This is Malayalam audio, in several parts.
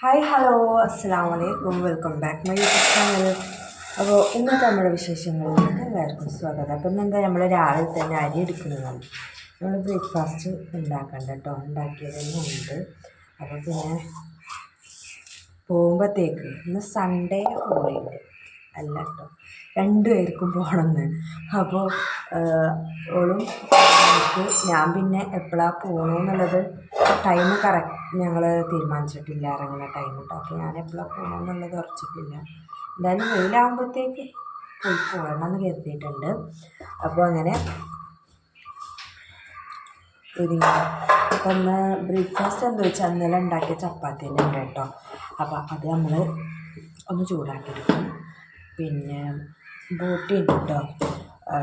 ഹായ് ഹലോ അസ്സാം വലൈക്കും welcome back my YouTube channel അപ്പോൾ ഇന്നത്തെ നമ്മുടെ വിശേഷങ്ങളിലേക്ക് എല്ലാവർക്കും സ്വാഗതം. അപ്പോൾ എന്താ നമ്മൾ രാവിലെ തന്നെ അരി എടുക്കുന്നതാണ്. നമ്മൾ ബ്രേക്ക്ഫാസ്റ്റ് ഉണ്ടാക്കണ്ട കേട്ടോ ഉണ്ടാക്കിയത് തന്നെ ഉണ്ട് അപ്പോൾ പിന്നെ പോകുമ്പോഴത്തേക്ക് ഇന്ന് സൺഡേ ഹോളിഡേ അല്ല കേട്ടോ രണ്ടുപേർക്കും പോകണമെന്ന് അപ്പോൾ ഓളും എനിക്ക് ഞാൻ പിന്നെ എപ്പോഴാണ് പോകണമെന്നുള്ളത് ടൈം കറക്റ്റ് ഞങ്ങൾ തീരുമാനിച്ചിട്ടില്ല ഇറങ്ങുന്ന ടൈം കേട്ടോ അപ്പോൾ ഞാൻ എപ്പോഴാണ് പോകണമെന്നുള്ളത് ഉറച്ചിട്ടില്ല. എന്തായാലും വെയിലാകുമ്പോഴത്തേക്ക് പോയി പോകണമെന്ന് കരുതിയിട്ടുണ്ട്. അപ്പോൾ അങ്ങനെ ഒരുങ്ങി അപ്പം ബ്രേക്ക്ഫാസ്റ്റ് എന്താ വെച്ചാൽ ഇന്നലെ ഉണ്ടാക്കിയ ചപ്പാത്തി തന്നെ ഉണ്ട് കേട്ടോ അപ്പോൾ അത് നമ്മൾ ഒന്ന് ചൂടാക്കിയെടുക്കും പിന്നെ ബോട്ടി ഉണ്ട് കേട്ടോ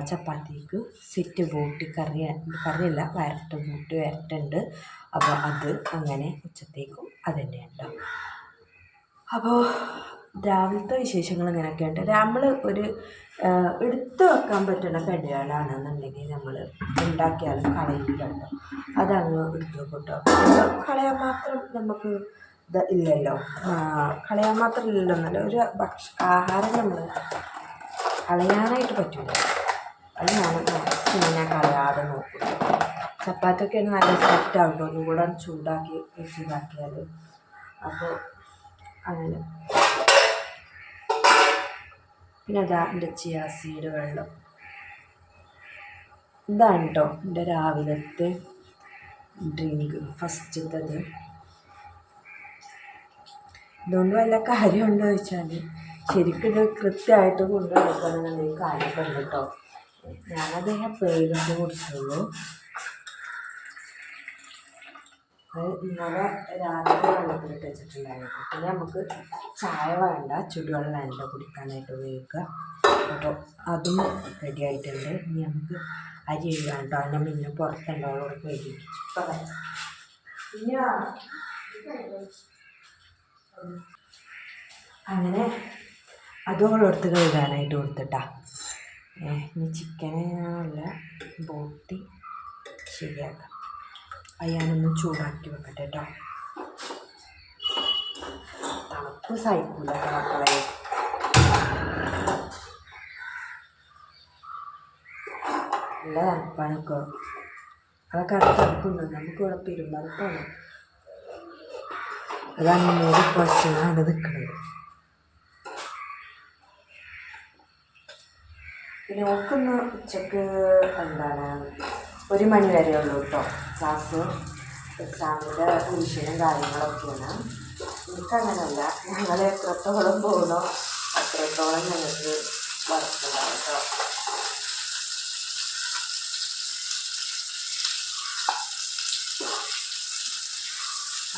ചപ്പാത്തിക്ക് സെറ്റ് ബോട്ടി കറി കറിയല്ല വരട്ട് ബോട്ടി വരട്ടുണ്ട്. അപ്പോൾ അത് അങ്ങനെ ഉച്ചത്തേക്കും അത് തന്നെ ഉണ്ടോ അപ്പോൾ രാവിലത്തെ വിശേഷങ്ങൾ ഇങ്ങനെയൊക്കെയുണ്ട്. നമ്മൾ ഒരു എടുത്തു വെക്കാൻ പറ്റുന്ന കടികളാണെന്നുണ്ടെങ്കിൽ നമ്മൾ ഉണ്ടാക്കിയാലും കളയില്ല കേട്ടോ. അതങ്ങ് എടുത്ത് കേട്ടോ. കളയാൻ മാത്രം നമുക്ക് ഇത് ഇല്ലല്ലോ. കളയാൻ മാത്രം ഇല്ലല്ലോ എന്നല്ല ഒരു ഭക്ഷ ആഹാരം നമ്മൾ കളയാനായിട്ട് പറ്റില്ല അത് ഞാൻ പിന്നെ കളയാതെ നോക്കും. ചപ്പാത്തിയൊക്കെ നല്ല സോഫ്റ്റ് ആവുമ്പോൾ ഒന്നും കൂടെ ചൂടാക്കി ഇതാക്കിയാൽ അപ്പോൾ അങ്ങനെ. പിന്നെ അതാ എന്റെ ചിയാ സീഡ് വെള്ളം. ഇതാണ് കേട്ടോ എന്റെ രാവിലത്തെ ഡ്രിങ്ക്. ഫസ്റ്റത്തത്. ഇതുകൊണ്ട് വല്ല കാര്യമുണ്ടോ ചോദിച്ചാൽ ശരിക്കും കൃത്യമായിട്ട് കൊണ്ടു നടക്കണമെന്നുണ്ടെങ്കിൽ കാര്യമുണ്ട് കേട്ടോ ഞാനത് പേരിട്ട് കുടിച്ചുള്ളൂ. ഇന്നലെ രാത്രി വെള്ളത്തിലിട്ട് വെച്ചിട്ടുണ്ടായിരുന്നു. പിന്നെ നമുക്ക് ചായ വേണ്ട ചുടുവെള്ളം വേണ്ട കുടിക്കാനായിട്ട് ഉപയോഗിക്കുക. അപ്പോൾ അതും റെഡി ആയിട്ടുണ്ട്. ഇനി നമുക്ക് അരി കേട്ടോ. അതിന്റെ മുന്നേ പുറത്തുണ്ടോളോട് കഴുകി ഇപ്പം പിന്നെ അങ്ങനെ അതോളെടുത്ത് കഴുകാനായിട്ട് കൊടുത്തിട്ടാ. ഇനി ചിക്കനല്ല ബോട്ടി ശരിയാക്കാം. അയാളൊന്ന് ചൂടാക്കി വെക്കട്ടെ കേട്ടോ തണുപ്പ് സഹിക്കില്ല മക്കളെ. നല്ല തണുപ്പാണ് ഇപ്പോൾ അതൊക്കെ അടുത്ത് തണുപ്പുണ്ട്. നമുക്ക് ഇവിടെ പെരുമ്പറപ്പാണ് അതാണ് മൂന്ന് പ്രശ്നമാണ് നിൽക്കുന്നത് പിന്നെ ഓക്കൊന്ന് ഉച്ചയ്ക്ക് എന്താണ്? ഒരു മണി വരെ ഉള്ളൂ കേട്ടോ ക്ലാസ്. എക്സാമിന്റെ റിവിഷനും കാര്യങ്ങളൊക്കെയാണ്. എനിക്കങ്ങനല്ല. ഞങ്ങൾ എത്രത്തോളം പോകണോ അത്രത്തോളം ഞങ്ങൾക്ക് വർക്ക് ഉണ്ടാവും കേട്ടോ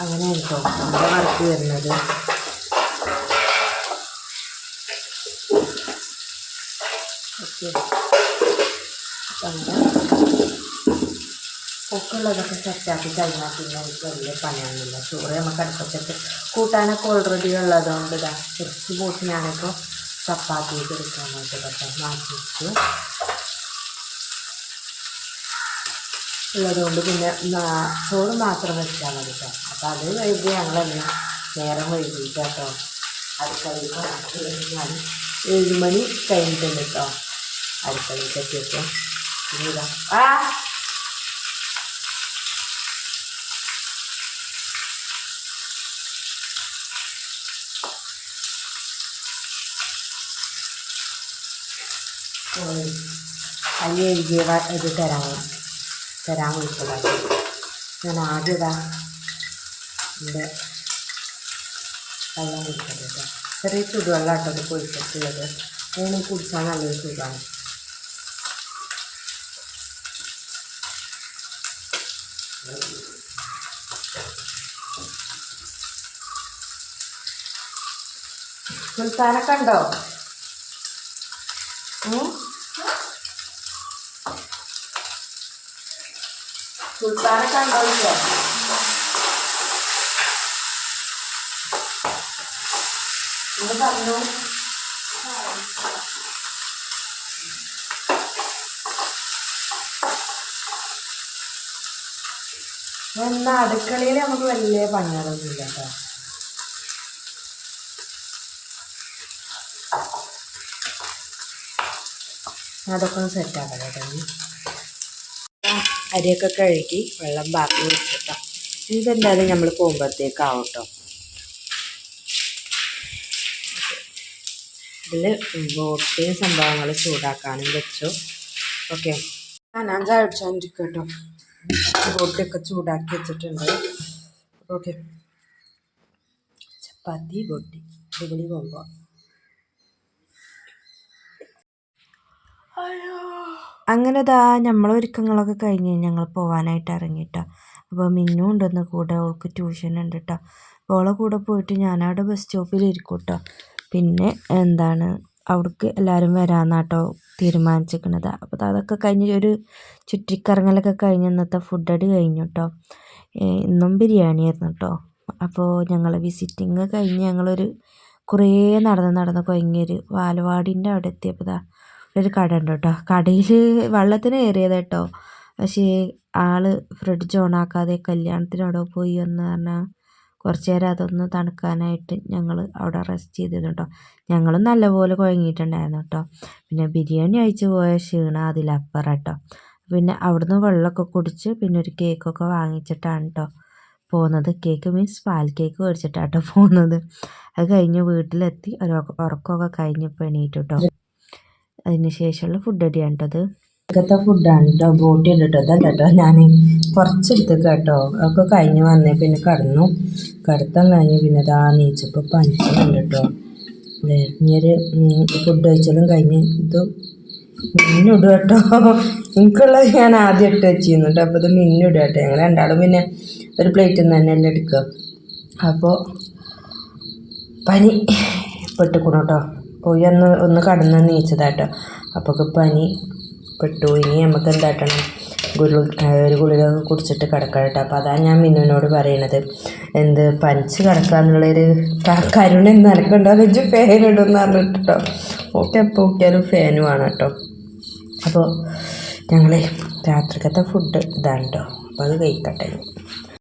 അങ്ങനെ കേട്ടോ നമ്മുടെ വർക്ക് വരുന്നത്. ഓക്കെ. സെറ്റാക്കി കഴിഞ്ഞാൽ പിന്നെ എനിക്ക് വലിയ പണിയൊന്നുമില്ല. ചോറ് നമുക്ക് അടുപ്പത്തേക്ക് കൂട്ടാനൊക്കെ ഓൾറെഡി ഉള്ളതുകൊണ്ട് ഇതാ കുറച്ച് പോട്ട് ഞാനിപ്പോൾ ചപ്പാത്തിയൊക്കെ വേണ്ടി കേട്ടോ മാറ്റി വെച്ചു. ഉള്ളതുകൊണ്ട് പിന്നെ ചോറ് മാത്രം വെച്ചാൽ മതി കേട്ടോ അപ്പോൾ അത് വൈകി ഞങ്ങളെല്ലാം നേരം വൈകിട്ട് കേട്ടോ അടുക്കളയിൽ കഴിഞ്ഞാൽ ഏഴ് മണി കഴിഞ്ഞിട്ടുണ്ട് കേട്ടോ അടുക്കളയിൽ എത്തിയപ്പോൾ പിന്നെ ഇതാ. ആ! ഇത് തരാൻ തരാൻ വിളിച്ചതാണ് ഞാൻ ആദ്യം ഇതാ എന്റെ വെള്ളം കുടിക്കട്ടെ കേട്ടോ ചെറിയ ചുടുവെള്ളം കേട്ടോ ഇത് കുടിച്ചിട്ടുള്ളത്. അതിന് കുടിച്ചാൽ നല്ലൊരു സുഖമാണ്. സുൽത്താനൊക്കെ ഉണ്ടോ? സുൽത്താനെ കണ്ടല്ലോ ഇത് പറഞ്ഞു. എന്നാ അടുക്കളയിൽ നമുക്ക് വലിയ പണികളൊന്നുമില്ല കേട്ടോ. അതൊക്കെ ഒന്ന് സെറ്റാക്കാം കേട്ടോ അരിയൊക്കെ കഴുകി വെള്ളം ബാക്കി വെച്ചിട്ടോ. ഇതെന്തായാലും നമ്മൾ പോകുമ്പോഴത്തേക്കാവും കേട്ടോ ഇതിൽ ബോട്ടിയും സംഭവങ്ങൾ ചൂടാക്കാനും വെച്ചു. ഓക്കെ. ഞാൻ ചായ അടിച്ചോണ്ടിരിക്കും കേട്ടോ ബോട്ടിയൊക്കെ ചൂടാക്കി വെച്ചിട്ടുണ്ട്. ഓക്കെ. ചപ്പാത്തി ബോട്ടി. അടിപൊളി പോകുമ്പോൾ അങ്ങനെ ദാ നമ്മളെ ഒരുക്കങ്ങളൊക്കെ കഴിഞ്ഞ് ഞങ്ങൾ പോകാനായിട്ട് ഇറങ്ങിട്ടോ. അപ്പോൾ മിന്നു ഉണ്ടെന്ന് കൂടെ അവൾക്ക് ട്യൂഷൻ ഉണ്ട് കേട്ടോ അപ്പോൾ അവളെ കൂടെ പോയിട്ട് ഞാനവിടെ ബസ് സ്റ്റോപ്പിൽ ഇരിക്കും പിന്നെ എന്താണ് അവിടേക്ക് എല്ലാവരും വരാമെന്നാട്ടോ തീരുമാനിച്ചിരിക്കണത് അപ്പോൾ അതൊക്കെ കഴിഞ്ഞ് ഒരു ചുറ്റിക്കറങ്ങലൊക്കെ കഴിഞ്ഞ് ഇന്നത്തെ അടി കഴിഞ്ഞു കേട്ടോ ഇന്നും ബിരിയാണി ആയിരുന്നു കേട്ടോ അപ്പോൾ ഞങ്ങൾ വിസിറ്റിങ് കഴിഞ്ഞ് ഞങ്ങളൊരു കുറേ നടന്ന് നടന്ന് കുഴങ്ങിയൊരു വാലവാടിന്റെ അവിടെ എത്തിയപ്പോൾ ഒരു കട ഉണ്ട് കേട്ടോ. കടയിൽ വെള്ളത്തിന് കയറിയത് കേട്ടോ. പക്ഷേ ആൾ ഫ്രിഡ്ജ് ഓണാക്കാതെ കല്യാണത്തിന് അവിടെ പോയി എന്ന് പറഞ്ഞാൽ കുറച്ച് നേരം അതൊന്ന് തണുക്കാനായിട്ട് ഞങ്ങൾ അവിടെ റെസ്റ്റ് ചെയ്തിരുന്നു കേട്ടോ. ഞങ്ങളും നല്ലപോലെ കുഴങ്ങിയിട്ടുണ്ടായിരുന്നു കേട്ടോ. പിന്നെ ബിരിയാണി അയച്ചു പോയ ക്ഷീണം അതിലപ്പുറം കേട്ടോ. പിന്നെ അവിടുന്ന് വെള്ളമൊക്കെ കുടിച്ച് പിന്നെ ഒരു കേക്കൊക്കെ വാങ്ങിച്ചിട്ടാണ് കേട്ടോ പോകുന്നത് കേക്ക് മീൻസ് പാൽ കേക്ക് മേടിച്ചിട്ടാണ് കേട്ടോ പോകുന്നത് അത് കഴിഞ്ഞ് വീട്ടിലെത്തി. ഒരു ഉറക്കമൊക്കെ കഴിഞ്ഞപ്പോൾ എണീറ്റു കേട്ടോ. അതിന് ശേഷമുള്ള ഫുഡ് അടിയാണ് കേട്ടോ അത് ഇങ്ങനത്തെ ഫുഡാണ് കേട്ടോ ബോട്ടി ഇട്ടിട്ടത് കേട്ടോ ഞാൻ കുറച്ചെടുത്ത് കേട്ടോ അതൊക്കെ കഴിഞ്ഞ് വന്നേ. പിന്നെ കടന്നു. കടത്താൻ കഴിഞ്ഞ് പിന്നെ ഇതാ നീച്ചപ്പോൾ പനിച്ചുണ്ട് കേട്ടോ അല്ലേ ഇനിയൊരു ഫുഡ് കഴിച്ചാലും കഴിഞ്ഞ് ഇത് മിന്നിടും കേട്ടോ. എനിക്കുള്ളത് ഞാൻ ആദ്യം ഇട്ട് വെച്ചിരുന്നു കേട്ടോ അപ്പോൾ ഇത് മിന്നിടും കേട്ടോ. ഞങ്ങൾ രണ്ടാളും പിന്നെ ഒരു പ്ലേറ്റിൽ നിന്ന് തന്നെയല്ലേ എടുക്കുക. അപ്പോൾ പനി പെട്ടുക്കണു പോയി ഒന്ന് കടന്ന് നീച്ചതാട്ടോ. അപ്പോൾ പനി പെട്ടു. ഇനി നമുക്ക് എന്താട്ടണം? ഗുരു ഒരു ഗുളിക കുടിച്ചിട്ട് കിടക്കാം കേട്ടോ അപ്പോൾ അതാണ് ഞാൻ മിന്നുവിനോട് പറയണത്. എന്ത് പനിച്ച് കിടക്കുക എന്നുള്ളൊരു കരുണ നിനക്കുണ്ടോ വെച്ച് ഫാൻ ഇടുമെന്ന് പറഞ്ഞിട്ടോ. ഓക്കെ എപ്പോൾ നോക്കിയാലും ഫാനും ആണ് കേട്ടോ അപ്പോൾ ഞങ്ങളെ രാത്രിക്കത്തെ ഫുഡ് ഇതാണ് കേട്ടോ അപ്പോൾ അത് കഴിക്കട്ടെ.